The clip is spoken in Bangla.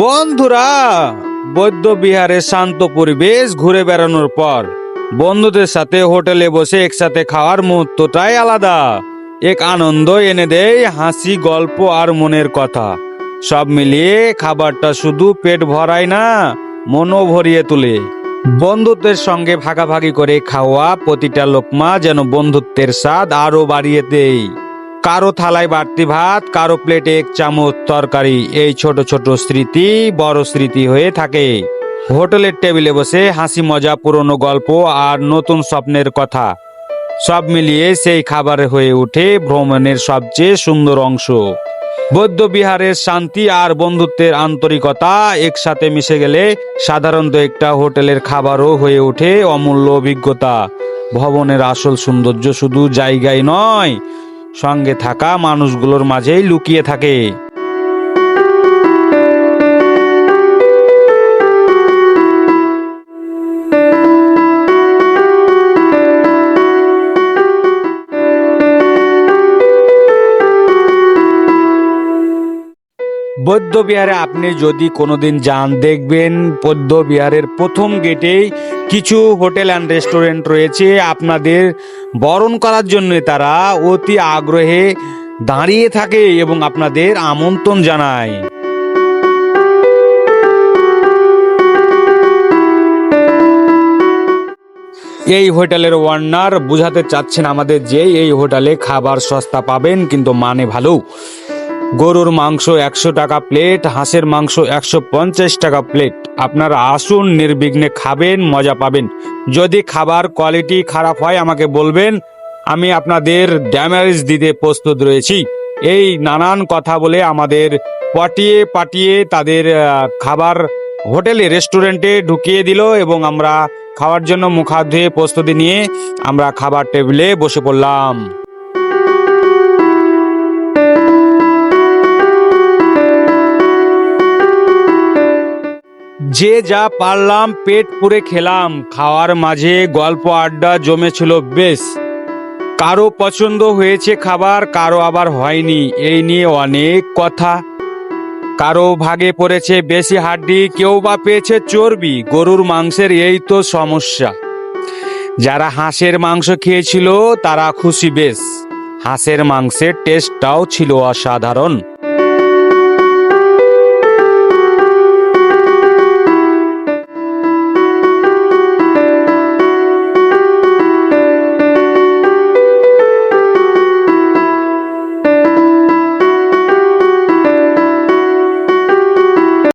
বন্ধুরা, বৌদ্ধ বিহারের শান্ত পরিবেশ ঘুরে বেড়ানোর পর বন্ধুদের সাথে হোটেলে বসে একসাথে খাওয়ার মুহূর্তটাই আলাদা। এক আনন্দ এনে দেয় হাসি, গল্প আর মনের কথা। সব মিলিয়ে খাবারটা শুধু পেট ভরায় না, মনও ভরিয়ে তোলে। বন্ধুত্বের সঙ্গে ভাগাভাগি করে খাওয়া প্রতিটা লোকমা যেন বন্ধুত্বের স্বাদ আরও বাড়িয়ে দেয়। কারও থালায় বাড়তি ভাত, কারও প্লেটে এক চামচ তরকারি। এই ছোট ছোট স্মৃতি বড় স্মৃতি হয়ে থাকে। হোটেলের টেবিলে বসে হাসি মজা, পুরনো গল্প আর নতুন স্বপ্নের কথা। সব মিলিয়ে সেই খাবার হয়ে ওঠে ভ্রমণের সবচেয়ে সুন্দর অংশ। বৌদ্ধ বিহারের শান্তি আর বন্ধুত্বের আন্তরিকতা একসাথে মিশে গেলে সাধারণত একটা হোটেলের খাবারও হয়ে ওঠে অমূল্য অভিজ্ঞতা। ভবনের আসল সৌন্দর্য শুধু জায়গায় নয় সঙ্গে থাকা মানুষগুলোর মাঝেই লুকিয়ে থাকে। বৌদ্ধ বিহারে আপনি যদি কোনোদিন যান, দেখবেন বৌদ্ধ বিহারের প্রথম গেটেই কিছু হোটেল অ্যান্ড রেস্টুরেন্ট রয়েছে। আপনাদের বরণ করার জন্য তারা অতি আগ্রহে দাঁড়িয়ে থাকে এবং আপনাদের আমন্ত্রণ জানায়। এই হোটেলের ওয়ার্নার বুঝাতে চাচ্ছেন আমাদের যে এই হোটেলে খাবার সস্তা পাবেন, কিন্তু মানে ভালো। গরুর মাংস একশো টাকা প্লেট, হাঁসের মাংস একশো পঞ্চাশ টাকা প্লেট। আপনারা আসুন, নির্বিঘ্নে খাবেন, মজা পাবেন। যদি খাবার কোয়ালিটি খারাপ হয়, আমাকে বলবেন, আমি আপনাদের ড্যামেজ দিতে প্রস্তুত রয়েছি। এই নানান কথা বলে আমাদের পটিয়ে পাটিয়ে তাদের খাবার হোটেলে, রেস্টুরেন্টে ঢুকিয়ে দিল এবং আমরা খাওয়ার জন্য মুখাত ধুয়ে প্রস্তুতি নিয়ে আমরা খাবার টেবিলে বসে পড়লাম। যে যা পারলাম, পেট পুরে খেলাম। খাওয়ার মাঝে গল্প আড্ডা জমেছিল, বেশ। কারও পছন্দ হয়েছে খাবার, কারও আবার হয়নি। এই নিয়ে অনেক কথা। কারও ভাগে পড়েছে বেশি হাড্ডি, কেউ বা পেয়েছে চর্বি। গরুর মাংসের এই তো সমস্যা। যারা হাঁসের মাংস খেয়েছিল, তারা খুশি, বেশ। হাঁসের মাংসের টেস্টটাও ছিল অসাধারণ।